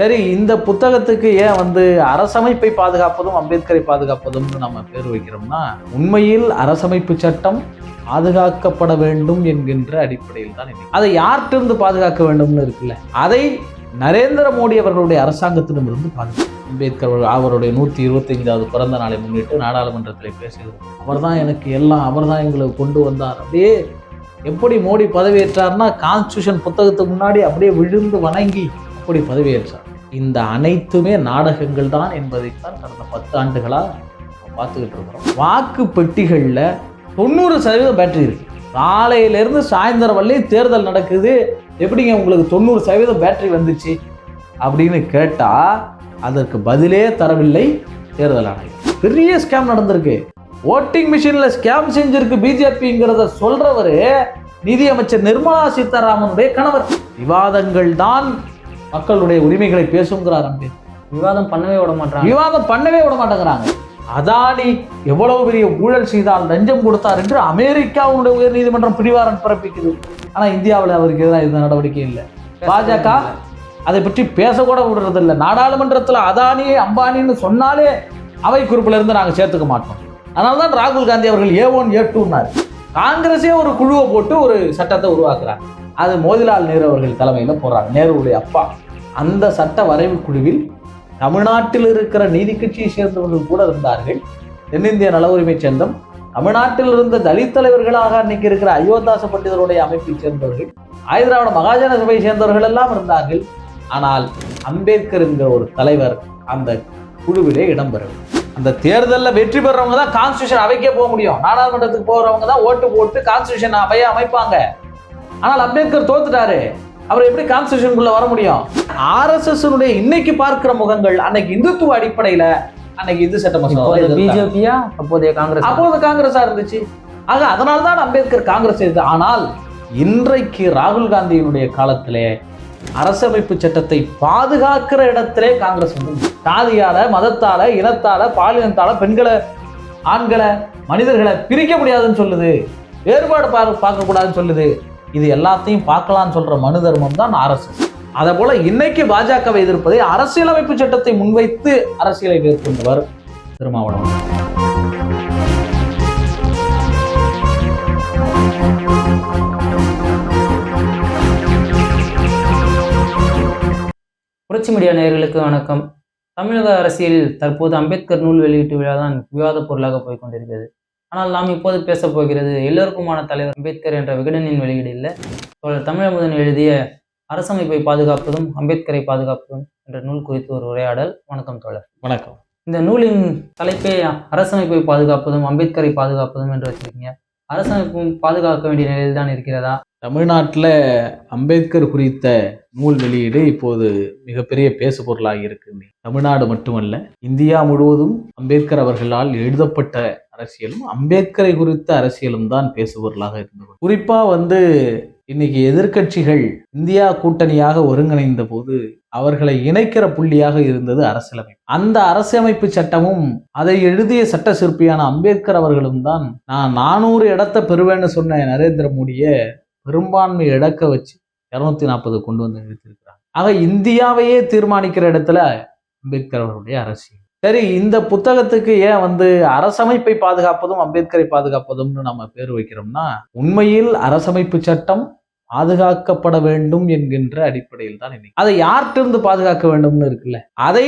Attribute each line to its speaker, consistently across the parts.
Speaker 1: சரி இந்த புத்தகத்துக்கு ஏன் வந்து அரசமைப்பை பாதுகாப்பதும் அம்பேத்கரை பாதுகாப்பதும்னு நம்ம பேர் வைக்கிறோம்னா உண்மையில் அரசமைப்பு சட்டம் பாதுகாக்கப்பட வேண்டும் என்கின்ற அடிப்படையில் தான் அதை யார்கிட்ட பாதுகாக்க வேண்டும்னு இருக்குல்ல? அதை நரேந்திர மோடி அவர்களுடைய அரசாங்கத்திடமிருந்து பாதுகாக்கும் அம்பேத்கர் அவருடைய நூற்றி இருபத்தைந்தாவது பிறந்த நாளை முன்னிட்டு நாடாளுமன்றத்தில் பேசுகிறோம் அவர் தான் எனக்கு எல்லாம் அவர் தான் எங்களை கொண்டு வந்தார். அப்படியே எப்படி மோடி பதவியேற்றார்னா கான்ஸ்டியூஷன் புத்தகத்துக்கு முன்னாடி அப்படியே விழுந்து வணங்கி அப்படி பதவியேற்றார். இந்த அனைத்துமே நாடகங்கள் தான் என்பதைத்தான் கடந்த பத்து ஆண்டுகளாக பார்த்துக்கிட்டு இருக்கிறோம். வாக்கு பெட்டிகளில் தொண்ணூறு சதவீதம் பேட்டரி இருக்கு. காலையிலேருந்து சாயந்தரம் வரலையும் தேர்தல் நடக்குது. எப்படிங்க உங்களுக்கு தொண்ணூறு சதவீதம் பேட்டரி வந்துச்சு? அப்படின்னு கேட்டால் அதற்கு பதிலே தரவில்லை தேர்தல் ஆணையம். பெரிய ஸ்கேம் நடந்திருக்கு. ஓட்டிங் மிஷினில் ஸ்கேம் செஞ்சிருக்கு பிஜேபிங்கிறத சொல்றவர் நிதியமைச்சர் நிர்மலா சீதாராமனுடைய கணவர். விவாதங்கள் தான் மக்களுடைய உரிமைகளை பேசுங்கிறார் அம்பேத்கர்
Speaker 2: விவாதம் பண்ணவே விட மாட்டாங்க.
Speaker 1: விவாதம் பண்ணவே விட மாட்டேங்கிறாங்க. அதானி எவ்வளவு பெரிய ஊழல் செய்தால் லஞ்சம் கொடுத்தார் என்று அமெரிக்காவுடைய உயர் நீதிமன்றம் பிடிவாரன் பிறப்பிக்குது. ஆனா இந்தியாவில் அவருக்கு எதிராக எந்த நடவடிக்கை இல்லை. பாஜக அதை பற்றி பேசக்கூட விடுறதில்லை. நாடாளுமன்றத்தில் அதானி அம்பானின்னு சொன்னாலே அவை குறிப்பில் இருந்து நாங்கள் சேர்த்துக்க மாட்டோம். அதனால தான் ராகுல் காந்தி அவர்கள் ஏ ஒன் ஏ டூன்னாரு காங்கிரஸே ஒரு குழுவை போட்டு ஒரு சட்டத்தை உருவாக்குறாங்க. அது மோதிலால் நேரு அவர்கள் தலைமையில் போடுறாங்க. நேருடைய அப்பா. அந்த சட்ட வரைவு குழுவில் தமிழ்நாட்டில் இருக்கிற நீதி கட்சியை சேர்ந்தவர்கள் கூட இருந்தார்கள். தென்னிந்திய நல உரிமை சங்கம் தமிழ்நாட்டில் இருந்த தலித் தலைவர்களாக அன்னைக்கு இருக்கிற அயோத்தாச பண்டிதருடைய அமைப்பை சேர்ந்தவர்கள் ஆயுதிராவிட மகாஜன சபையை சேர்ந்தவர்கள் எல்லாம் இருந்தார்கள். ஆனால் அம்பேத்கர் என்கிற ஒரு தலைவர் அந்த குழுவிலே இடம்பெறும் அந்த தேர்தலில் வெற்றி பெறவங்க தான் கான்ஸ்டியூஷன் அவைக்கே போக முடியும். நாடாளுமன்றத்துக்கு போகிறவங்க தான் ஓட்டு போட்டு கான்ஸ்டியூஷன் அவையை அமைப்பாங்க. ஆனால் அம்பேத்கர் தோத்துட்டாரு. அவர் எப்படி கான்ஸ்டியூஷனுக்குள்ள வர முடியும்? ஆர்எஸ்எஸ் இன்னைக்கு பார்க்கிற முகங்கள் அன்னைக்கு இந்துத்துவ அடிப்படையில அன்னைக்கு இந்து சட்ட எதிர்த்தாங்க.
Speaker 2: பிஜேபியா? அப்போதைய காங்கிரஸ்.
Speaker 1: அப்போது காங்கிரஸா இருந்துச்சு. ஆக அதனால தான் அம்பேத்கர் காங்கிரஸ் எதிர்த்து. ஆனால் இன்றைக்கு ராகுல் காந்தியினுடைய காலத்திலே அரசமைப்பு சட்டத்தை பாதுகாக்கிற இடத்திலே காங்கிரஸ் வந்து சாதியால மதத்தால இனத்தால பாலினத்தால பெண்களை ஆண்களை மனிதர்களை பிரிக்க முடியாதுன்னு சொல்லுது. வேறுபாடு பார்க்க பார்க்கக்கூடாதுன்னு சொல்லுது. இது எல்லாத்தையும் பார்க்கலாம்னு சொல்ற மனு தர்மம் தான் ஆர்எஸ்எஸ் அதே போல இன்னைக்கு பாஜகவை எதிர்ப்பதை அரசியலமைப்பு சட்டத்தை முன்வைத்து அரசியலை மேற்கொண்டவர் திருமாவளவன்.
Speaker 2: புரட்சி மீடியா நேயர்களுக்கு வணக்கம். தமிழக அரசியலில் தற்போது அம்பேத்கர் நூல் வெளியீட்டு விழா தான் விவாத பொருளாக போய் கொண்டிருக்கிறது. ஆனால் நாம் இப்போது பேசப் போகிறது எல்லோருக்குமான தலைவர் அம்பேத்கர் என்ற விகடனின் வெளியீடு இல்லை. தோழர் தமிழமுதன் எழுதிய அரசமைப்பை பாதுகாப்பதும் அம்பேத்கரை பாதுகாப்பதும் என்ற நூல் குறித்து ஒரு உரையாடல். வணக்கம் தோழர்.
Speaker 1: வணக்கம்.
Speaker 2: இந்த நூலின் தலைப்பே அரசமைப்பை பாதுகாப்பதும் அம்பேத்கரை பாதுகாப்பதும் என்று வச்சிருக்கீங்க. அரசமைப்பும் பாதுகாக்க வேண்டிய நிலையில் தான் இருக்கிறதா?
Speaker 1: தமிழ்நாட்டில் அம்பேத்கர் குறித்த நூல் வெளியீடு இப்போது மிகப்பெரிய பேசு பொருளாகி இருக்கு தமிழ்நாடு மட்டுமல்ல இந்தியா முழுவதும் அம்பேத்கர் அவர்களால் எழுதப்பட்ட அரசியலும் அம்பேத்கரை குறித்த அரசியலும் தான் பேசு பொருளாக இருந்தது. குறிப்பாக வந்து இன்னைக்கு எதிர்க்கட்சிகள் இந்தியா கூட்டணியாக ஒருங்கிணைந்த போது அவர்களை இணைக்கிற புள்ளியாக இருந்தது அரசியலமைப்பு. அந்த அரசியமைப்பு சட்டமும் அதை எழுதிய சட்ட சிற்பியான அம்பேத்கர் அவர்களும் தான் நான் நானூறு இடத்தை பெறுவேன்னு சொன்ன நரேந்திர மோடியை பெரும்பான்மை இழக்க வச்சு இரநூத்தி நாற்பது கொண்டு வந்து நிறுத்தியிருக்கிறாங்க. ஆக இந்தியாவையே தீர்மானிக்கிற இடத்துல அம்பேத்கர் அவருடைய அரசியல். சரி இந்த புத்தகத்துக்கு ஏன் வந்து அரசமைப்பை பாதுகாப்பதும் அம்பேத்கரை பாதுகாப்பதும்னு நம்ம பேர் வைக்கிறோம்னா உண்மையில் அரசமைப்பு சட்டம் பாதுகாக்கப்பட வேண்டும் என்கின்ற அடிப்படையில் தான் இன்னைக்கு. அதை யார்கிட்ட இருந்து பாதுகாக்க வேண்டும்னு இருக்குல்ல? அதை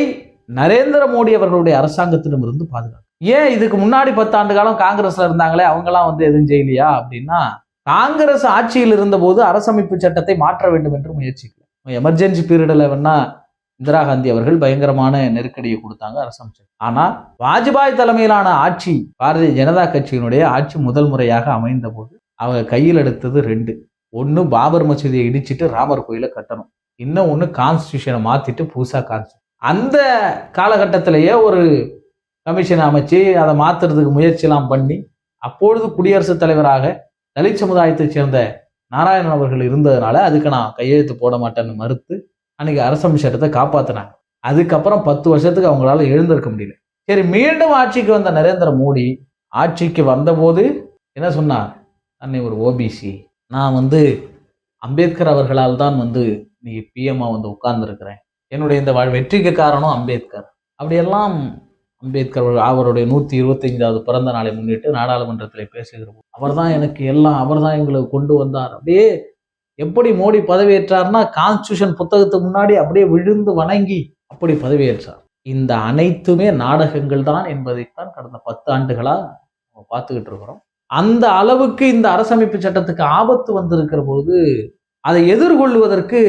Speaker 1: நரேந்திர மோடி அவர்களுடைய அரசாங்கத்திடமிருந்து பாதுகாக்க. ஏன் இதுக்கு முன்னாடி பத்தாண்டு காலம் காங்கிரஸ்ல இருந்தாங்களே அவங்கெல்லாம் வந்து எதுவும் செய்யலையா அப்படின்னா காங்கிரஸ் ஆட்சியில் இருந்தபோது அரசமைப்பு சட்டத்தை மாற்ற வேண்டும் என்று முயற்சிக்கல எமர்ஜென்சி பீரியடில் வேணா இந்திரா காந்தி அவர்கள் பயங்கரமான நெருக்கடியை கொடுத்தாங்க அரசமைச்சர். ஆனால் வாஜ்பாய் தலைமையிலான ஆட்சி பாரதிய ஜனதா கட்சியினுடைய ஆட்சி முதல் முறையாக அமைந்த போது அவங்க கையில் எடுத்தது ரெண்டு. ஒன்று பாபர் மசூதியை இடிச்சிட்டு ராமர் கோயிலை கட்டணும். இன்னும் ஒன்று கான்ஸ்டியூஷனை மாற்றிட்டு புதுசா கான்ஸ்டியூஷன் அந்த காலகட்டத்திலேயே ஒரு கமிஷன் அமைச்சு அதை மாத்துறதுக்கு முயற்சியெல்லாம் பண்ணி அப்பொழுது குடியரசுத் தலைவராக தலித் சமுதாயத்தைச் சேர்ந்த நாராயணன் அவர்கள் இருந்ததுனால அதுக்கு நான் கையெழுத்து போட மாட்டேன்னு மறுத்து அன்னைக்கு அரசமைப்பு சட்டத்தை காப்பாத்தினாங்க. அதுக்கப்புறம் பத்து வருஷத்துக்கு அவங்களால எழுந்திருக்க முடியல. சரி மீண்டும் ஆட்சிக்கு வந்த நரேந்திர மோடி ஆட்சிக்கு வந்தபோது என்ன சொன்னார் அன்னை ஒரு ஓபிசி நான் வந்து அம்பேத்கர் அவர்களால் தான் வந்து நீ பிஎம்மா வந்து உட்கார்ந்துருக்கிறேன். என்னுடைய இந்த வாழ் வெற்றிக்கு காரணம் அம்பேத்கர். அப்படியெல்லாம் அம்பேத்கர் அவருடைய நூற்றி இருபத்தைந்தாவது பிறந்த நாளை முன்னிட்டு நாடாளுமன்றத்தில் பேசுகிற அவர் தான் எனக்கு எல்லாம் அவர் தான் எங்களை கொண்டு வந்தார். அப்படியே எப்படி மோடி பதவியேற்றார்னா கான்ஸ்டியூஷன் புத்தகத்துக்கு முன்னாடி அப்படியே விழுந்து வணங்கி அப்படி பதவியேற்றார். இந்த அனைத்துமே நாடகங்கள் தான் என்பதைத்தான் கடந்த பத்து ஆண்டுகளாக நம்ம பார்த்துக்கிட்டு இருக்கிறோம். அந்த அளவுக்கு இந்த அரசமைப்பு சட்டத்துக்கு ஆபத்து வந்திருக்கிற பொழுது அதை எதிர்கொள்வதற்கு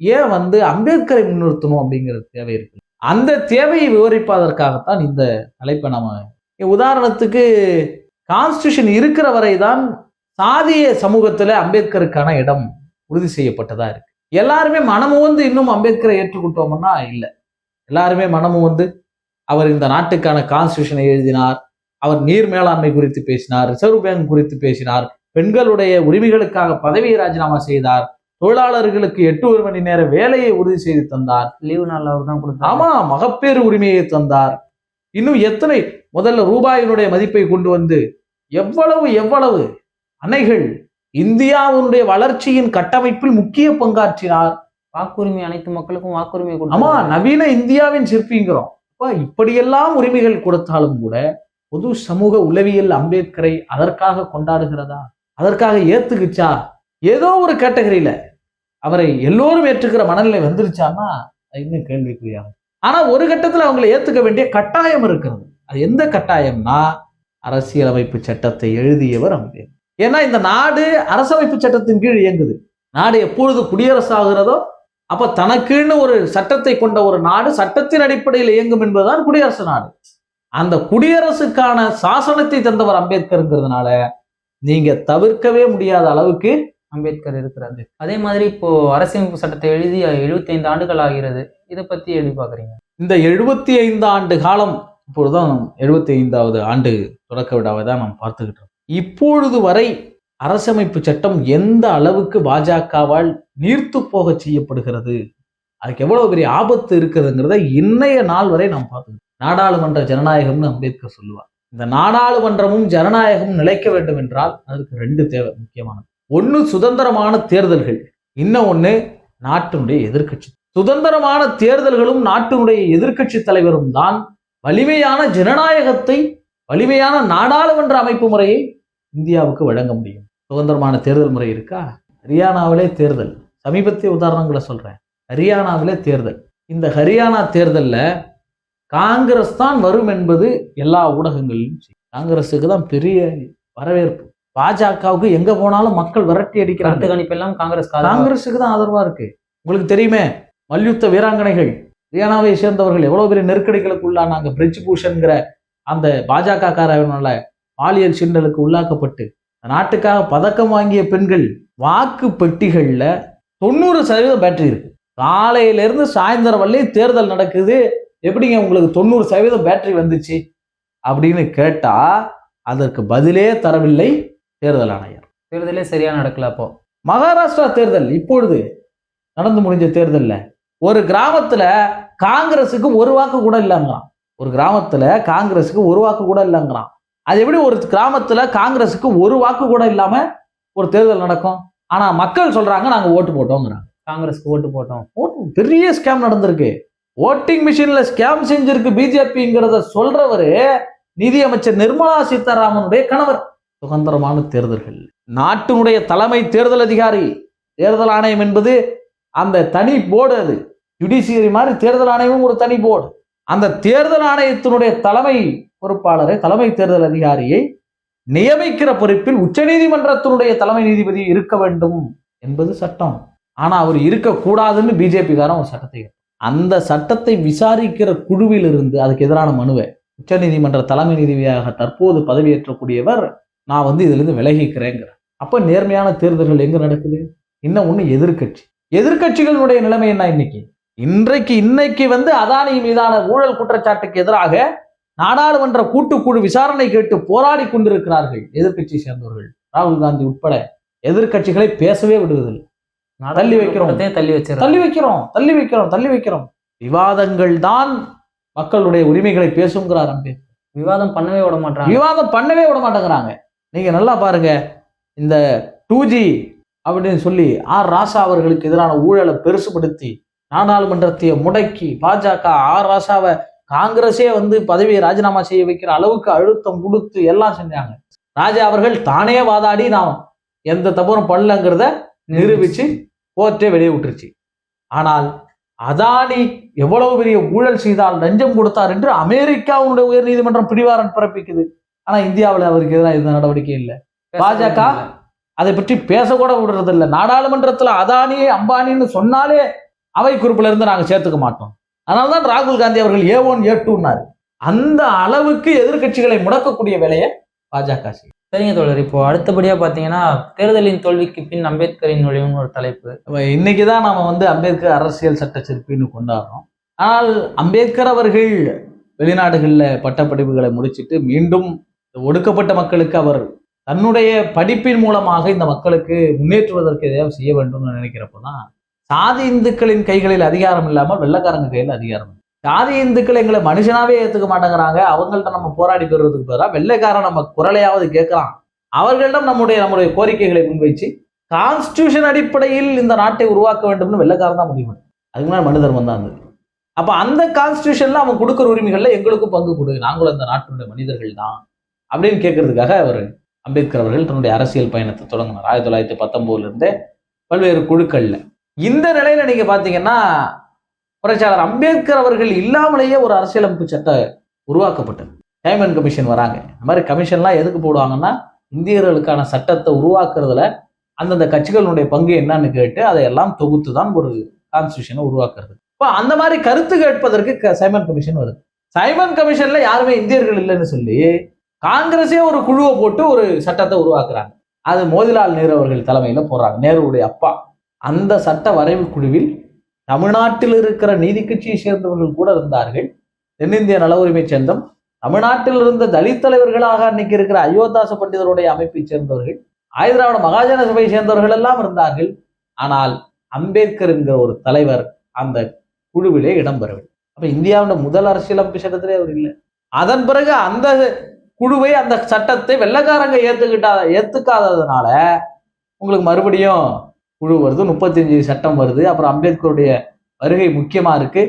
Speaker 1: ஏன் வந்து அம்பேத்கரை முன்னிறுத்தணும் அப்படிங்கிறது தேவை இருக்கு. அந்த தேவையை விவரிப்பதற்காகத்தான் இந்த தலைப்பை நம்ம உதாரணத்துக்கு கான்ஸ்டியூஷன் இருக்கிற வரை தான் சாதிய சமூகத்துல அம்பேத்கருக்கான இடம் உறுதி செய்யப்பட்டதா இருக்கு. எல்லாருமே மனமும் வந்து இன்னும் அம்பேத்கரை ஏற்றுக்கிட்டோம்னா இல்லை. எல்லாருமே மனமும் வந்து அவர் இந்த நாட்டுக்கான கான்ஸ்டியூஷனை எழுதினார். அவர் நீர் மேலாண்மை குறித்து பேசினார். ரிசர்வ் பேங்க் குறித்து பேசினார். பெண்களுடைய உரிமைகளுக்காக பதவியை ராஜினாமா செய்தார். தொழிலாளர்களுக்கு எட்டு ஒரு மணி நேர வேலையை உறுதி செய்து தந்தார்.
Speaker 2: லீவு நாள் அவர் தான் கொடுத்தாரு.
Speaker 1: ஆமா மகப்பேறு உரிமையை தந்தார். இன்னும் எத்தனை முதல்ல ரூபாயினுடைய மதிப்பை கொண்டு வந்து எவ்வளவு எவ்வளவு? அணைகள் இந்தியாவினுடைய வளர்ச்சியின் கட்டமைப்பில் முக்கிய பங்காற்றினார்.
Speaker 2: வாக்குரிமை அனைத்து மக்களுக்கும் வாக்குரிமை
Speaker 1: ஆமா நவீன இந்தியாவின் சிற்பிங்கிறோம். இப்படியெல்லாம் உரிமைகள் கொடுத்தாலும் கூட பொது சமூக உளவியல் அம்பேத்கரை அதற்காக கொண்டாடுகிறதா? அதற்காக ஏத்துக்குச்சா? ஏதோ ஒரு கேட்டகரியில அவரை எல்லோரும் ஏற்றுக்கிற மனநிலை வந்துருச்சான்னா இன்னும் கேள்விக்குறியாகும். ஆனா ஒரு கட்டத்துல அவங்களை ஏத்துக்க வேண்டிய கட்டாயம் இருக்கிறது. அது எந்த கட்டாயம்னா அரசியலமைப்பு சட்டத்தை எழுதியவர் அம்பேத்கர். ஏன்னா இந்த நாடு அரசமைப்பு சட்டத்தின் கீழ் இயங்குது. நாடு எப்பொழுது குடியரசு ஆகிறதோ அப்ப தனக்குன்னு ஒரு சட்டத்தை கொண்ட ஒரு நாடு சட்டத்தின் அடிப்படையில் இயங்கும் என்பதுதான் குடியரசு நாடு. அந்த குடியரசுக்கான சாசனத்தை தந்தவர் அம்பேத்கர்ங்கிறதுனால நீங்க தவிர்க்கவே முடியாத அளவுக்கு
Speaker 2: அம்பேத்கர் இருக்கிறாரு. அதே மாதிரி இப்போ அரசியலமைப்பு சட்டத்தை எழுதி 75 ஆண்டுகள் ஆகிறது. இதை பத்தி எப்படி பாக்குறீங்க?
Speaker 1: இந்த எழுபத்தி ஐந்து ஆண்டு காலம் இப்பொழுதுதான் எழுபத்தி ஐந்தாவது ஆண்டு தொடக்க விழாவை தான் நாம் பார்த்துக்கிட்டு இருக்கோம். இப்பொழுது வரை அரசமைப்பு சட்டம் எந்த அளவுக்கு பாஜகவால் நீர்த்து போக செய்யப்படுகிறது அதுக்கு எவ்வளவு பெரிய ஆபத்து இருக்குதுங்கிறத இன்னைய நாள் வரை நாம் பார்த்துக்கிட்டோம் நாடாளுமன்ற ஜனநாயகம்னு அம்பேத்கர் சொல்லுவார். இந்த நாடாளுமன்றமும் ஜனநாயகமும் நிலைக்க வேண்டும் என்றால் அதுக்கு ரெண்டு தேவை முக்கியமானது. ஒன்று சுதந்திரமான தேர்தல்கள். இன்னும் ஒன்று நாட்டினுடைய எதிர்க்கட்சி. சுதந்திரமான தேர்தல்களும் நாட்டினுடைய எதிர்க்கட்சி தலைவரும் தான் வலிமையான ஜனநாயகத்தை வலிமையான நாடாளுமன்ற அமைப்பு முறையை இந்தியாவுக்கு வழங்க முடியும். சுதந்திரமான தேர்தல் முறை இருக்கா? ஹரியானாவிலே தேர்தல். சமீபத்திய உதாரணங்களை சொல்றேன். ஹரியானாவிலே தேர்தல். இந்த ஹரியானா தேர்தல்ல காங்கிரஸ் தான் வரும் என்பது எல்லா ஊடகங்களிலும். காங்கிரஸுக்கு தான் பெரிய வரவேற்பு. பாஜகவுக்கு எங்க போனாலும் மக்கள் விரட்டி அடிக்கிறாங்க.
Speaker 2: கணிப்பு எல்லாம் காங்கிரஸ் காங்கிரஸ்
Speaker 1: காங்கிரஸுக்கு தான் ஆதரவா இருக்கு. உங்களுக்கு தெரியுமே மல்யுத்த வீராங்கனைகள் ஹரியானாவை சேர்ந்தவர்கள் எவ்வளவு பெரிய நெருக்கடிகளுக்கு உள்ளானாங்க பிரிட்ஜ் பூஷன்கிற அந்த பாஜக காரனால பாலியல் சின்னலுக்கு உள்ளாக்கப்பட்டு நாட்டுக்காக பதக்கம் வாங்கிய பெண்கள் வாக்கு பெட்டிகள்ல தொண்ணூறு சதவீதம் பேட்டரி இருக்கு. காலையில இருந்து சாயந்தரம் வரலையும் தேர்தல் நடக்குது. எப்படிங்க உங்களுக்கு தொண்ணூறு சதவீதம் பேட்டரி வந்துச்சு? அப்படின்னு கேட்டா அதற்கு பதிலே தரவில்லை தேர்தல் ஆணையர்.
Speaker 2: தேர்தலே சரியா நடக்கல அப்போ.
Speaker 1: மகாராஷ்டிரா தேர்தல் இப்பொழுது நடந்து முடிஞ்ச தேர்தல்ல. ஒரு கிராமத்துல காங்கிரஸுக்கு ஒரு வாக்கு கூட இல்லைங்கிறான். ஒரு கிராமத்துல காங்கிரஸுக்கு ஒரு வாக்கு கூட இல்லைங்கிறான். அது எப்படி ஒரு கிராமத்துல காங்கிரஸுக்கு ஒரு வாக்கு கூட இல்லாம ஒரு தேர்தல் நடக்கும்? ஆனா மக்கள் சொல்றாங்க நாங்க ஓட்டு போட்டோங்கிறாங்க
Speaker 2: காங்கிரஸ்க்கு ஓட்டு போட்டோம்.
Speaker 1: ஓட்டு பெரிய ஸ்கேம் நடந்திருக்கு. ஓட்டிங் மிஷின்ல ஸ்கேம் செஞ்சிருக்கு பிஜேபிங்கிறத சொல்றவரு நிதியமைச்சர் நிர்மலா சீதாராமனுடைய கணவர். சுதந்திரமான தேர்தல்கள். நாட்டினுடைய தலைமை தேர்தல் அதிகாரி. தேர்தல் ஆணையம் என்பது அந்த தனி போர்டு அது. ஜுடிஷியரி மாதிரி தேர்தல் ஆணையமும் ஒரு தனி போர்டு அந்த தேர்தல் ஆணையத்தினுடைய தலைமை பொறுப்பாளரை தலைமை தேர்தல் அதிகாரியை நியமிக்கிற பொறுப்பில் உச்சநீதிமன்றத்தினுடைய தலைமை நீதிபதி இருக்க வேண்டும் என்பது சட்டம். ஆனா அவர் இருக்கக்கூடாதுன்னு பிஜேபி காரன் ஒரு சட்டத்தை அந்த சட்டத்தை விசாரிக்கிற குழுவில் இருந்து அதுக்கு எதிரான மனுவை உச்சநீதிமன்ற தலைமை நீதிபதியாக தற்போது பதவியேற்றக்கூடியவர் நான் வந்து இதுல இருந்து விலகிக்கிறேங்கிற அப்போ நேர்மையான தேர்தல்கள் எங்கே நடக்குது? இன்னும் ஒன்று எதிர்க்கட்சி. எதிர்கட்சிகளுடைய நிலைமை என்ன இன்னைக்கு? இன்றைக்கு இன்னைக்கு வந்து அதானி மீதான ஊழல் குற்றச்சாட்டுக்கு எதிராக நாடாளுமன்ற கூட்டுக்குழு விசாரணை கேட்டு போராடி கொண்டிருக்கிறார்கள் எதிர்க்கட்சி சேர்ந்தவர்கள். ராகுல் காந்தி உட்பட எதிர்க்கட்சிகளை பேசவே விடுவதில்லை. தள்ளி வைக்கிறோம்.
Speaker 2: தள்ளி வச்சிருக்காங்க
Speaker 1: தள்ளி வைக்கிறோம் தள்ளி வைக்கிறோம் தள்ளி வைக்கிறோம். விவாதங்கள் தான் மக்களுடைய உரிமைகளை பேசுங்கிறார் அம்பேத்கர்.
Speaker 2: விவாதம் பண்ணவே விட மாட்டாங்க
Speaker 1: விவாதம் பண்ணவே விட மாட்டேங்கிறாங்க. நீங்க நல்லா பாருங்க. இந்த டூ ஜி அப்படின்னு சொல்லி ஆர் ராசா அவர்களுக்கு எதிரான ஊழலை பெருசுபடுத்தி நாடாளுமன்றத்தை முடக்கி பாஜக ஆர். ராசாவை காங்கிரஸே வந்து பதவியை ராஜினாமா செய்ய வைக்கிற அளவுக்கு அழுத்தம் கொடுத்து எல்லாம் செஞ்சாங்க. ராஜா அவர்கள் தானே வாதாடி நான் எந்த தவறும் பண்ணலங்கிறத நிரூபிச்சு கோர்ட்டே வெளியே விட்டுருச்சு ஆனால் அதானி எவ்வளவு பெரிய ஊழல் செய்தால் லஞ்சம் கொடுத்தார் என்று அமெரிக்காவுடைய உயர் நீதிமன்றம் பிடிவாரன் பிறப்பிக்குது. ஆனா இந்தியாவில் அவருக்கு எதிராக எந்த நடவடிக்கை இல்லை. பாஜக? அதை பற்றி பேசக்கூட விடுறது இல்லை நாடாளுமன்றத்துல அதானி அம்பானின்னு சொன்னாலே அவை குறிப்புல இருந்து நாங்க சேர்த்துக்க மாட்டோம். அதனாலதான் ராகுல் காந்தி அவர்கள் ஏ ஒன் ஏ டூன்னாரு அந்த அளவுக்கு எதிர்க்கட்சிகளை முடக்கக்கூடிய வேலையை பாஜக செய்யும்.
Speaker 2: சரிங்க தோழர் இப்போ அடுத்தபடியா பாத்தீங்கன்னா தேர்தலின் தோல்விக்கு பின் அம்பேத்கரின் நுழைவுன்னு ஒரு தலைப்பு.
Speaker 1: இன்னைக்கு தான் நாம வந்து அம்பேத்கர் அரசியல் சட்ட சிற்பின்னு கொண்டாடுறோம். ஆனால் அம்பேத்கர் அவர்கள் வெளிநாடுகளில் பட்டப்படிப்புகளை முடிச்சிட்டு மீண்டும் ஒடுக்கப்பட்ட மக்களுக்கு அவர் தன்னுடைய படிப்பின் மூலமாக இந்த மக்களுக்கு முன்னேற்றுவதற்கு எதையாவது செய்ய வேண்டும்னு நினைக்கிறப்போ தான் சாதி இந்துக்களின் கைகளில் அதிகாரம் இல்லாமல் வெள்ளக்காரங்க கையில் அதிகாரம் சாதி இந்துக்கள் எங்களை மனுஷனாவே ஏத்துக்க மாட்டேங்கிறாங்க. அவங்கள்ட்ட நம்ம போராடி பெறுவதற்கு பதிலாக வெள்ளைக்காரன் நம்ம குரலையாவது கேட்கலாம் அவர்களிடம் நம்முடைய நம்முடைய கோரிக்கைகளை முன்வைச்சு கான்ஸ்டியூஷன் அடிப்படையில் இந்த நாட்டை உருவாக்க வேண்டும்னு வெள்ளக்காரன் தான் முடிவு அதுக்கு முன்னாடி மனு தர்மம் தான் இருந்தது. அப்போ அந்த கான்ஸ்டியூஷன்ல அவன் கொடுக்குற உரிமைகள்ல எங்களுக்கும் பங்கு கொடு. நாங்களும் இந்த நாட்டினுடைய மனிதர்கள் தான் அப்படின்னு கேட்கறதுக்காக அவர் அம்பேத்கர் அவர்கள் தன்னுடைய அரசியல் பயணத்தை தொடங்கினார். ஆயிரத்தி தொள்ளாயிரத்தி பத்தொன்பதுல இருந்தே பல்வேறு குழுக்கள்ல. இந்த நிலையில நீங்க பாத்தீங்கன்னா புரட்சியாளர் அம்பேத்கர் அவர்கள் இல்லாமலேயே ஒரு அரசியலமைப்பு சட்டம் உருவாக்கப்பட்டது. டைமன் கமிஷன் வராங்க. இந்த மாதிரி கமிஷன்லாம் எதுக்கு போடுவாங்கன்னா இந்தியர்களுக்கான சட்டத்தை உருவாக்குறதுல அந்தந்த கட்சிகளுடைய பங்கு என்னன்னு கேட்டு அதையெல்லாம் தொகுத்து தான் ஒரு கான்ஸ்டியூஷனை உருவாக்குறது. இப்போ அந்த மாதிரி கருத்து கேட்பதற்கு சைமன் கமிஷன் வருது. சைமன் கமிஷன்ல யாருமே இந்தியர்கள் இல்லைன்னு சொல்லி காங்கிரஸே ஒரு குழுவை போட்டு ஒரு சட்டத்தை உருவாக்குறாங்க. அது மோதிலால் நேரு அவர்கள் தலைமையில போடுறாங்க நேருடைய அப்பா. அந்த சட்ட வரைவு குழுவில் தமிழ்நாட்டில் இருக்கிற நீதி கட்சியை சேர்ந்தவர்கள் கூட இருந்தார்கள். தென்னிந்திய நல உரிமை சங்கம் தமிழ்நாட்டில் இருந்த தலித் தலைவர்களாக அன்னைக்கு இருக்கிற அயோத்தாச பண்டிதருடைய அமைப்பை சேர்ந்தவர்கள் ஆயுதிராவிட மகாஜன சபையை சேர்ந்தவர்கள் எல்லாம் இருந்தார்கள். ஆனால் அம்பேத்கர் என்கிற ஒரு தலைவர் அந்த குழுவிலே இடம்பெறவில்லை அப்ப இந்தியாவின் முதல் அரசியலமைப்பு சட்டத்திலே அவர் இல்லை. அதன் பிறகு அந்த குழுவை அந்த சட்டத்தை வெள்ளக்காரங்க ஏத்துக்கிட்டா ஏத்துக்காததுனால உங்களுக்கு மறுபடியும் குழு வருது முப்பத்தஞ்சு சட்டம் வருது. அப்புறம் அம்பேத்கருடைய வருகை முக்கியமா இருக்கு.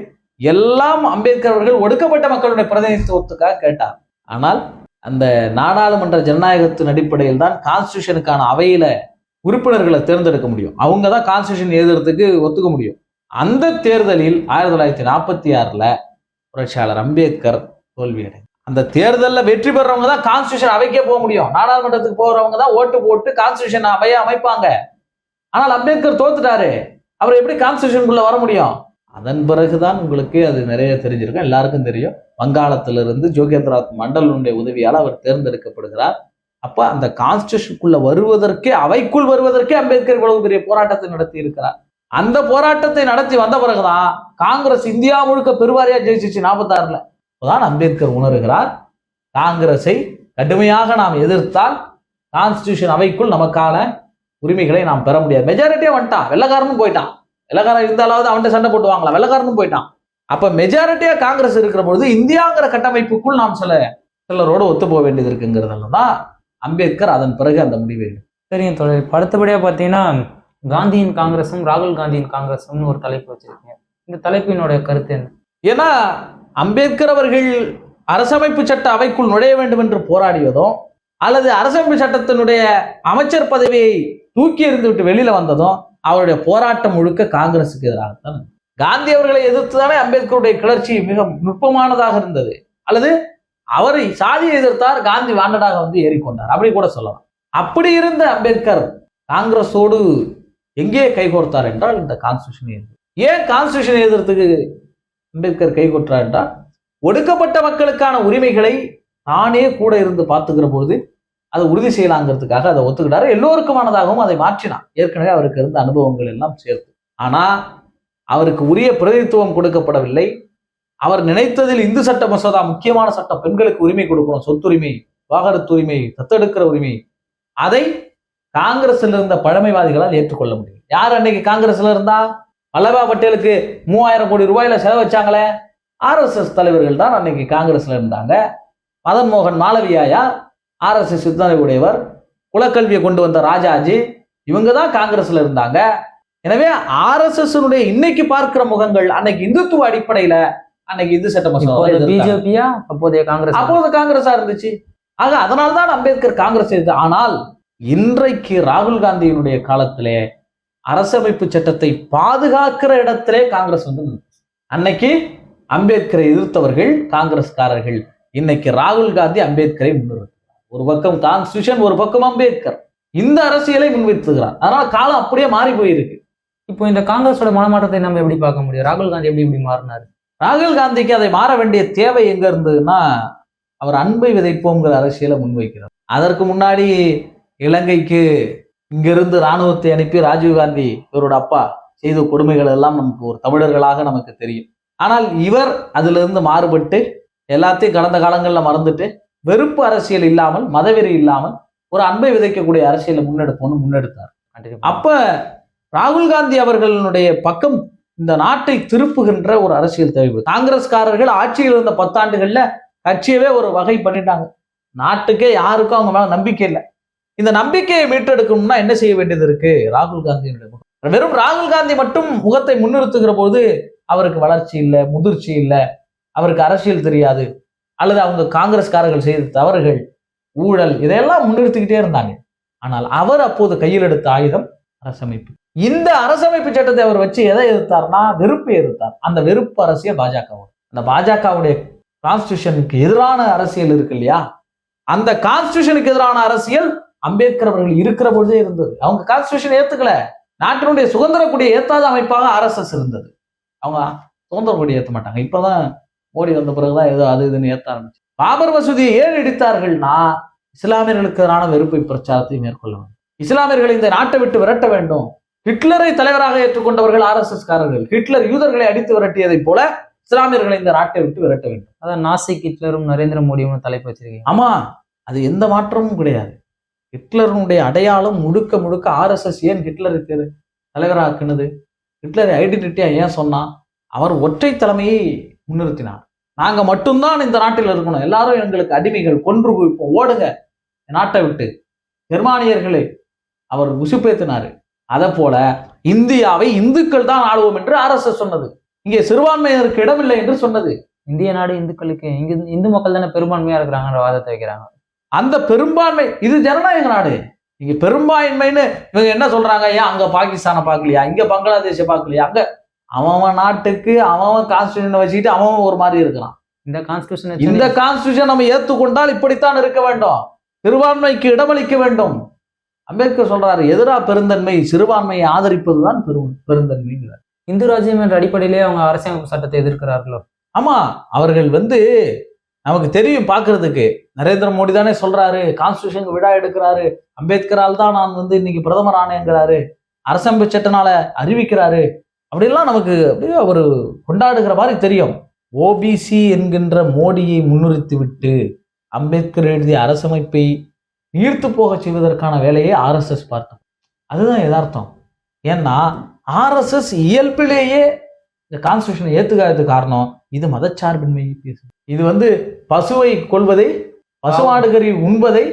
Speaker 1: எல்லாம் அம்பேத்கர் அவர்கள் ஒடுக்கப்பட்ட மக்களுடைய பிரதிநிதித்துவத்துக்காக கேட்டார். ஆனால் அந்த நாடாளுமன்ற ஜனநாயகத்தின் அடிப்படையில் தான் கான்ஸ்டியூஷனுக்கான அவையில உறுப்பினர்களை தேர்ந்தெடுக்க முடியும். அவங்க தான் கான்ஸ்டியூஷன் எழுதுறதுக்கு ஒத்துக்க முடியும். அந்த தேர்தலில் ஆயிரத்தி தொள்ளாயிரத்தி நாற்பத்தி ஆறில் புரட்சியாளர் அம்பேத்கர் தோல்வியடை அந்த தேர்தலில் வெற்றி பெறவங்க தான் கான்ஸ்டியூஷன் அவைக்கே போக முடியும். நாடாளுமன்றத்துக்கு போகிறவங்க தான் ஓட்டு போட்டு கான்ஸ்டியூஷன் அவையை அமைப்பாங்க. ஆனால் அம்பேத்கர் தோத்துட்டாரு. அவர் எப்படி கான்ஸ்டியூஷனுக்குள்ள வர முடியும்? அதன் பிறகுதான் உங்களுக்கு அது நிறைய தெரிஞ்சிருக்கும். எல்லாருக்கும் தெரியும். வங்காளத்திலிருந்து ஜோகேந்திரநாத் மண்டலனுடைய உதவியால் அவர் தேர்ந்தெடுக்கப்படுகிறார். அப்போ அந்த கான்ஸ்டியூஷனுக்குள்ள வருவதற்கே அவைக்குள் வருவதற்கே அம்பேத்கர் இவ்வளவு பெரிய போராட்டத்தை நடத்தி இருக்கிறார். அந்த போராட்டத்தை நடத்தி வந்த பிறகுதான் காங்கிரஸ் இந்தியா முழுக்க பெருவாரியா ஜெயிச்சிச்சு நாற்பத்தாறுல அப்போதான் அம்பேத்கர் உணர்கிறார் காங்கிரஸை கடுமையாக நாம் எதிர்த்தால் கான்ஸ்டியூஷன் அவைக்குள் நமக்கான உரிமைகளை நாம் பெற முடியாது. மெஜாரிட்டியே வந்துட்டான். வெள்ளக்காரனும் போயிட்டான். வெள்ளக்காரன் இருந்தாலாவது அவன்கிட்ட சண்டை போட்டு வாங்கலாம் வெள்ளக்காரனும் போயிட்டான். அப்ப மெஜாரிட்டியா காங்கிரஸ் இருக்கிற பொழுது இந்தியாங்கிற கட்டமைப்புக்குள் நாம் சில சிலரோடு ஒத்து போக வேண்டியது இருக்குங்கிறதுல தான் அம்பேத்கர் அதன் பிறகு அந்த முடிவை.
Speaker 2: சரிங்க இப்போ அடுத்தபடியா பார்த்தீங்கன்னா காந்தியின் காங்கிரஸும் ராகுல் காந்தியின் காங்கிரஸும்னு ஒரு தலைப்பு வச்சிருக்கீங்க. இந்த தலைப்பினுடைய கருத்து என்ன?
Speaker 1: ஏன்னா அம்பேத்கர் அவர்கள் அரசமைப்பு சட்ட அவைக்குள் நுழைய வேண்டும் என்று போராடியதும் அல்லது அரசமைப்பு சட்டத்தினுடைய அமைச்சர் பதவியை தூக்கி இருந்து விட்டு வெளியில வந்ததும் அவருடைய போராட்டம் முழுக்க காங்கிரஸுக்கு எதிராக தான் காந்தி அவர்களை எதிர்த்து தானே அம்பேத்கருடைய கிளர்ச்சி மிக நுட்பமானதாக இருந்தது. அல்லது அவரை சாதியை எதிர்த்தார் காந்தி வாண்டடாக வந்து ஏறிக்கொண்டார். அப்படி கூட சொல்லலாம். அப்படி இருந்த அம்பேத்கர் காங்கிரஸோடு எங்கே கைகோர்த்தார் என்றால் இந்த கான்ஸ்டியூஷனை எதிர்த்து. ஏன் கான்ஸ்டியூஷனை எதிர்த்துக்கு அம்பேத்கர் கைகொற்றார் என்றால் ஒடுக்கப்பட்ட மக்களுக்கான உரிமைகளை தானே கூட இருந்து பார்த்துக்கிற பொழுது அதை உறுதி செய்யலாங்கிறதுக்காக அதை ஒத்துக்கிட்டாரு. எல்லோருக்குமானதாகவும் அதை மாற்றினான் ஏற்கனவே அவருக்கு இருந்த அனுபவங்கள் எல்லாம் சேர்த்து. ஆனா அவருக்கு உரிய பிரதிநிதித்துவம் கொடுக்கப்படவில்லை. அவர் நினைத்ததில் இந்து சட்ட மசோதா முக்கியமான சட்டம் பெண்களுக்கு உரிமை கொடுக்கணும் சொத்துரிமை வாகனத்து உரிமை தத்தெடுக்கிற உரிமை. அதை காங்கிரஸ்ல இருந்த பழமைவாதிகளால் ஏற்றுக்கொள்ள முடியும் யார் அன்னைக்கு காங்கிரஸ்ல இருந்தா? வல்லபா பட்டேலுக்கு மூவாயிரம் கோடி ரூபாயில செலவச்சாங்களே ஆர்எஸ்எஸ் தலைவர்கள் தான் அன்னைக்கு காங்கிரஸ்ல இருந்தாங்க. மதன் மோகன் மாளவியாயா ஆர்எஸ்எஸ் சிந்தனை உடையவர் குலக்கல்வியை கொண்டு வந்த ராஜாஜி இவங்க தான் காங்கிரஸ்ல இருந்தாங்க. எனவே ஆர்எஸ்எஸ் இன்னைக்கு பார்க்கிற முகங்கள் அன்னைக்கு இந்துத்துவ அடிப்படையில அன்னைக்கு இந்து சட்ட மசோதா
Speaker 2: பிஜேபியா அப்போதைய காங்கிரஸ்?
Speaker 1: அப்போது காங்கிரஸா இருந்துச்சு. ஆக அதனால்தான் அம்பேத்கர் காங்கிரஸ் எடுத்து ஆனால் இன்றைக்கு ராகுல் காந்தியினுடைய காலத்திலே அரசமைப்பு சட்டத்தை பாதுகாக்கிற இடத்திலே காங்கிரஸ் வந்து. அன்னைக்கு அம்பேத்கரை எதிர்த்தவர்கள் காங்கிரஸ்காரர்கள். இன்னைக்கு ராகுல் காந்தி அம்பேத்கரை முன்னிறுத்துகிறார் ஒரு பக்கம் கான்ஸ்டியூஷன் ஒரு பக்கம் அம்பேத்கர். இந்த அரசியலை முன்வைத்துகிறார். அதனால காலம் அப்படியே மாறி போயிருக்கு.
Speaker 2: இப்போ இந்த காங்கிரஸோட மனமாற்றத்தை நம்ம எப்படி பார்க்க முடியும்? ராகுல் காந்தி எப்படி இப்படி மாறினாரு?
Speaker 1: ராகுல் காந்திக்கு அதை மாற வேண்டிய தேவை எங்க இருந்ததுன்னா அவர் அன்பை விதைப்போங்கிற அரசியலை முன்வைக்கிறார். அதற்கு முன்னாடி இலங்கைக்கு இங்கிருந்து ராணுவத்தை அனுப்பி ராஜீவ் காந்தி இவரோட அப்பா செய்த கொடுமைகள் எல்லாம் நமக்கு ஒரு தமிழர்களாக நமக்கு தெரியும். ஆனால் இவர் அதிலிருந்து மாறுபட்டு எல்லாத்தையும் கடந்த காலங்களில் மறந்துட்டு வெறுப்பு அரசியல் இல்லாமல் மதவெறி இல்லாமல் ஒரு அன்பை விதைக்கக்கூடிய அரசியலை முன்னெடுப்போம்னு முன்னெடுத்தார். அப்ப ராகுல் காந்தி அவர்களுடைய பக்கம் இந்த நாட்டை திருப்புகின்ற ஒரு அரசியல் தேவை காங்கிரஸ்காரர்கள் ஆட்சியில் இருந்த பத்தாண்டுகள்ல கட்சியவே ஒரு வகை பண்ணிட்டாங்க. நாட்டுக்கே யாருக்கும் அவங்க மேல நம்பிக்கை இல்லை. இந்த நம்பிக்கையை மீட்டெடுக்கணும்னா என்ன செய்ய வேண்டியது இருக்கு? ராகுல் காந்தியினுடைய முகம். வெறும் ராகுல் காந்தி மட்டும் முகத்தை முன்னிறுத்துகிற போது அவருக்கு வளர்ச்சி இல்லை முதிர்ச்சி இல்லை. அவருக்கு அரசியல் தெரியாது. அல்லது அவங்க காங்கிரஸ்காரர்கள் செய்த தவறுகள் ஊழல் இதையெல்லாம் முன்னிறுத்திக்கிட்டே இருந்தாங்க. ஆனால் அவர் அப்போது கையில் எடுத்த ஆயுதம் அரசமைப்பு. இந்த அரசமைப்பு சட்டத்தை அவர் வச்சு எதை எதிர்த்தார்னா வெறுப்பை எதிர்த்தார். அந்த வெறுப்பு அரசியல் பாஜகவோட. அந்த பாஜகவுடைய கான்ஸ்டியூஷனுக்கு எதிரான அரசியல் இருக்கு இல்லையா? அந்த கான்ஸ்டியூஷனுக்கு எதிரான அரசியல் அம்பேத்கர் அவர்கள் இருக்கிற பொழுதே இருந்தது. அவங்க கான்ஸ்டியூஷன் ஏத்துக்கல. நாட்டினுடைய சுதந்திர கொடியை ஏத்தாத அமைப்பாக ஆர்எஸ்எஸ் இருந்தது. அவங்க சுதந்திர கொடியை ஏற்ற மாட்டாங்க. இப்பதான் மோடி வந்த பிறகுதான் ஏதோ அது இதுன்னு ஏத்த ஆரம்பிச்சு. பாபர் மசூதியை ஏன் இடித்தார்கள்னா இஸ்லாமியர்களுக்கு எதிரான வெறுப்பை பிரச்சாரத்தை மேற்கொள்ள வேண்டும். இஸ்லாமியர்களை இந்த நாட்டை விட்டு விரட்ட வேண்டும். ஹிட்லரை தலைவராக ஏற்றுக்கொண்டவர்கள் ஆர்எஸ்எஸ் காரர்கள் ஹிட்லர் யூதர்களை அடித்து விரட்டியதைப் போல இஸ்லாமியர்களை இந்த நாட்டை விட்டு விரட்ட வேண்டும்.
Speaker 2: அதான் நாசிக் ஹிட்லரும் நரேந்திர மோடியும் தலைப்பு வச்சிருக்கீங்க.
Speaker 1: ஆமா அது எந்த மாற்றமும் கிடையாது. ஹிட்லருடைய அடையாளம் முழுக்க முழுக்க ஆர்எஸ்எஸ் ஏன் ஹிட்லருக்கு தலைவராக்குனது? ஹிட்லரை ஐடென்டிட்டியா ஏன் சொன்னா அவர் ஒற்றை தலைமையை முன்னிறுத்தினார். நாங்க மட்டும்தான் இந்த நாட்டில் இருக்கணும். எல்லாரும் எங்களுக்கு அடிமைகள் கொன்று குவிப்போம். ஓடுங்க. நாட்டை விட்டு. ஜெர்மானியர்களை அவர் உசுப்பேத்தினாரு. அதை போல இந்தியாவை இந்துக்கள் தான் ஆளுவோம் என்று ஆர்எஸ்எஸ் சொன்னது. இங்கே சிறுபான்மையினருக்கு இடமில்லை என்று சொன்னது.
Speaker 2: இந்திய நாடு இந்துக்களுக்கு இங்க இந்து மக்கள் தானே பெரும்பான்மையா இருக்கிறாங்கன்ற வாதத்தை வைக்கிறாங்க.
Speaker 1: அந்த பெரும்பான்மை இது ஜனநாயக நாடு. இங்க பெரும்பான்மைன்னு இவங்க என்ன சொல்றாங்க? ஏன் அங்க பாகிஸ்தானை பார்க்கலையா? இங்க பங்களாதேஷை பார்க்கலையா? அங்க அவன் நாட்டுக்கு அவன் கான்ஸ்டியூஷனை வச்சுக்கிட்டு அவன் ஒரு மாதிரி இருக்கிறான்.
Speaker 2: இந்த கான்ஸ்டியூஷன்
Speaker 1: இந்த கான்ஸ்டியூஷன் நம்ம ஏத்துக்கொண்டால் இப்படித்தான் இருக்க வேண்டும். சிறுபான்மைக்கு இடமளிக்க வேண்டும். அம்பேத்கர் சொல்றாரு எதிரா பெருந்தன்மை சிறுபான்மையை ஆதரிப்பதுதான் பெரும் பெருந்தன்மைங்கிறார்.
Speaker 2: இந்து ராஜ்யம் என்ற அடிப்படையிலே அவங்க அரசியலமைப்பு சட்டத்தை எதிர்க்கிறார்களோ?
Speaker 1: ஆமா அவர்கள் வந்து நமக்கு தெரியும் பார்க்கிறதுக்கு. நரேந்திர மோடி தானே சொல்றாரு கான்ஸ்டியூஷன் விழா எடுக்கிறாரு. அம்பேத்கரால் தான் நான் வந்து இன்னைக்கு பிரதமர் ஆனேங்கிறாரு. அரசமைப்பு சட்டனால அறிவிக்கிறாரு. அப்படிலாம் நமக்கு அப்படியே ஒரு கொண்டாடுகிற மாதிரி தெரியும். ஓபிசி என்கின்ற மோடியை முன்னிறுத்தி விட்டு அம்பேத்கர் எழுதிய அரசமைப்பை ஈர்த்து போக செய்வதற்கான வேலையை ஆர்எஸ்எஸ் பார்த்தோம். அதுதான் யதார்த்தம். ஏன்னா ஆர்எஸ்எஸ் இயல்பிலேயே இந்த கான்ஸ்டியூஷனை ஏற்றுக்காததுக்கு காரணம் இது மதச்சார்பின்மையை பேசுது. இது வந்து பசுவை கொள்வதை பசுமாடுகறி உண்பதை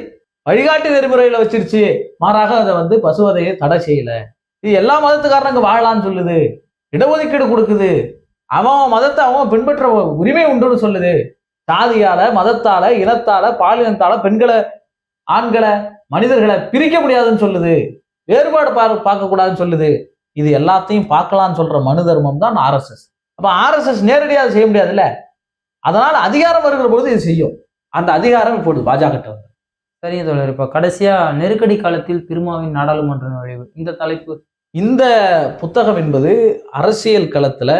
Speaker 1: வழிகாட்டு நெறிமுறையில் வச்சிருச்சு. மாறாக அதை வந்து பசுவதையை தடை செய்யலை. இது எல்லா மதத்துக்காரனுக்கு வாழலாம்னு சொல்லுது. இடஒதுக்கீடு கொடுக்குது. அவன் மதத்தை அவன் பின்பற்ற உரிமை உண்டுன்னு சொல்லுது. சாதியால மதத்தால இனத்தால பாலினத்தால பெண்களை ஆண்களை மனிதர்களை பிரிக்க முடியாதுன்னு சொல்லுது. வேறுபாடு பார்க்க பார்க்கக்கூடாதுன்னு சொல்லுது. இது எல்லாத்தையும் பார்க்கலாம்னு சொல்ற மனு தர்மம் தான் ஆர்எஸ்எஸ். அப்ப ஆர்எஸ்எஸ் நேரடியாக செய்ய முடியாதுல்ல? அதனால அதிகாரம் வருகிற பொழுது இது செய்யும். அந்த அதிகாரம் இப்பொழுது பாஜக வந்து
Speaker 2: சரிங்க தோழர். இப்போ கடைசியா நெருக்கடி காலத்தில் திருமாவின் நாடாளுமன்ற நுழைவு. இந்த தலைப்பு
Speaker 1: இந்த புத்தகம் என்பது அரசியல் களத்துல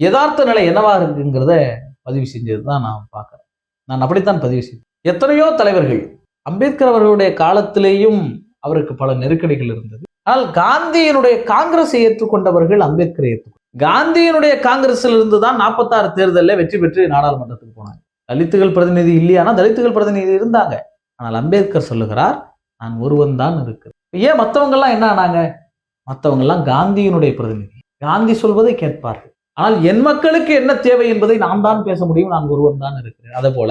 Speaker 1: யதார்த்த நிலை என்னவா இருக்குங்கிறத பதிவு செஞ்சது தான் நான் பார்க்குறேன். நான் அப்படித்தான் பதிவு செய்தேன் எத்தனையோ தலைவர்கள் அம்பேத்கர் அவர்களுடைய காலத்திலேயும் அவருக்கு பல நெருக்கடிகள் இருந்தது. ஆனால் காந்தியினுடைய காங்கிரஸை ஏற்றுக்கொண்டவர்கள் அம்பேத்கரை ஏற்றுக்கொண்டார் காந்தியினுடைய காங்கிரஸில் இருந்து தான் நாற்பத்தாறு தேர்தலில் வெற்றி பெற்று நாடாளுமன்றத்துக்கு போனாங்க. தலித்துகள் பிரதிநிதி இல்லையானா தலித்துகள் பிரதிநிதி இருந்தாங்க. ஆனால் அம்பேத்கர் சொல்லுகிறார் நான் ஒருவன் தான் இருக்கிறேன். ஏன் மற்றவங்கெல்லாம் என்ன ஆனாங்க? மற்றவங்கெல்லாம் காந்தியினுடைய பிரதிநிதி. காந்தி சொல்வதை கேட்பார்கள். ஆனால் என் மக்களுக்கு என்ன தேவை என்பதை நான் தான் பேச முடியும் நான் ஒருவன் தான் இருக்கிறேன். அதே போல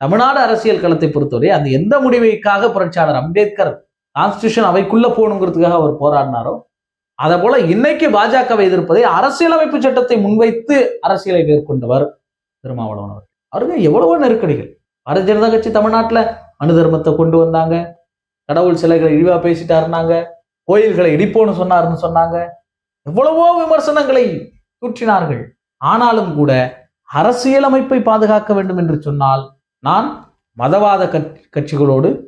Speaker 1: தமிழ்நாடு அரசியல் களத்தை பொறுத்தவரை அந்த எந்த முடிவைக்காக புரட்சியாளர் அம்பேத்கர் கான்ஸ்டியூஷன் அவைக்குள்ள போகணுங்கிறதுக்காக அவர் போராடினாரோ அதை போல இன்னைக்கு பாஜகவை எதிர்ப்பதை அரசியலமைப்பு சட்டத்தை முன்வைத்து அரசியலை மேற்கொண்டவர் திருமாவளவன் அவர் அவருக்கு எவ்வளவோ நெருக்கடிகள். பாரதிய ஜனதா கட்சி தமிழ்நாட்டில் அணு தர்மத்தை கொண்டு வந்தாங்க. கடவுள் சிலைகளை இழிவா பேசிட்டாருனாங்க கோயில்களை இடிப்போன்னு சொன்னாருன்னு சொன்னாங்க. எவ்வளவோ விமர்சனங்களை தூற்றினார்கள். ஆனாலும் கூட அரசியலமைப்பை பாதுகாக்க வேண்டும் என்று சொன்னால் நான் மதவாத கட்சி- கட்சிகளோடு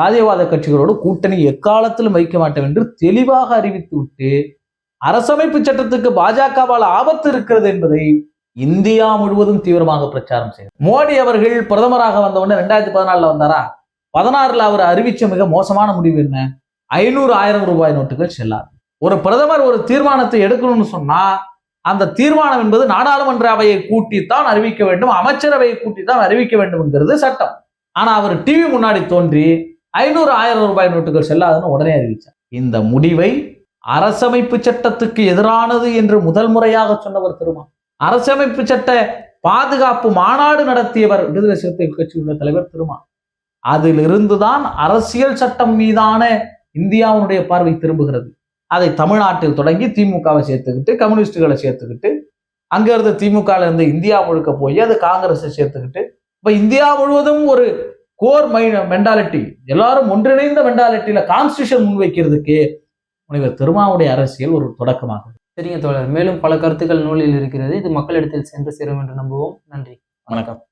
Speaker 1: சாதியவாத கட்சிகளோடு கூட்டணி எக்காலத்திலும் வைக்க மாட்டேன் என்று தெளிவாக அறிவித்து விட்டு அரசமைப்பு சட்டத்துக்கு பாஜகவால் ஆபத்து இருக்கிறது என்பதை இந்தியா முழுவதும் தீவிரமாக பிரச்சாரம் செய்தார் மோடி அவர்கள் பிரதமராக வந்த உடனே ரெண்டாயிரத்தி பதினாலுல வந்தாரா? பதினாறுல அவர் அறிவிச்ச மிக மோசமான முடிவு என்ன? ஐநூறு ஆயிரம் ரூபாய் நோட்டுகள் செல்லாது. ஒரு பிரதமர் ஒரு தீர்மானத்தை எடுக்கணும்னு சொன்னா அந்த தீர்மானம் என்பது நாடாளுமன்ற அவையை கூட்டித்தான் அறிவிக்க வேண்டும் அமைச்சரவையை கூட்டித்தான் அறிவிக்க வேண்டும் என்கிறது சட்டம். ஆனா அவர் டிவி முன்னாடி தோன்றி ஐநூறு ஆயிரம் ரூபாய் நோட்டுகள் செல்லாதுன்னு உடனே அறிவிச்சார். இந்த முடிவை அரசமைப்பு சட்டத்துக்கு எதிரானது என்று முதல் முறையாக சொன்னவர் திருமா. அரசமைப்பு சட்ட பாதுகாப்பு மாநாடு நடத்தியவர் விடுதலை சிறுத்தைகள் கட்சியுள்ள தலைவர் திருமா. அதிலிருந்துதான் அரசியல் சட்டம் மீதான இந்தியாவினுடைய பார்வை திரும்புகிறது. அதை தமிழ்நாட்டில் தொடங்கி திமுகவை சேர்த்துக்கிட்டு கம்யூனிஸ்டுகளை சேர்த்துக்கிட்டு அங்க இருந்து திமுக ல இருந்து இந்தியா முழுக்க போய் அது காங்கிரஸை சேர்த்துக்கிட்டு இப்ப இந்தியா முழுவதும் ஒரு கோர் மை மென்டாலிட்டி எல்லாரும் ஒன்றிணைந்த மென்டாலிட்டியில கான்ஸ்டியூஷன் முன்வைக்கிறதுக்கு முனைவர் திருமாவுடைய அரசியல் ஒரு தொடக்கமாகும்
Speaker 2: சரிங்க தோழர். மேலும் பல கருத்துக்கள் நூலில் இருக்கிறது. இது மக்களிடத்தில் சென்று சேரும் என்று நம்புவோம். நன்றி.
Speaker 1: வணக்கம்.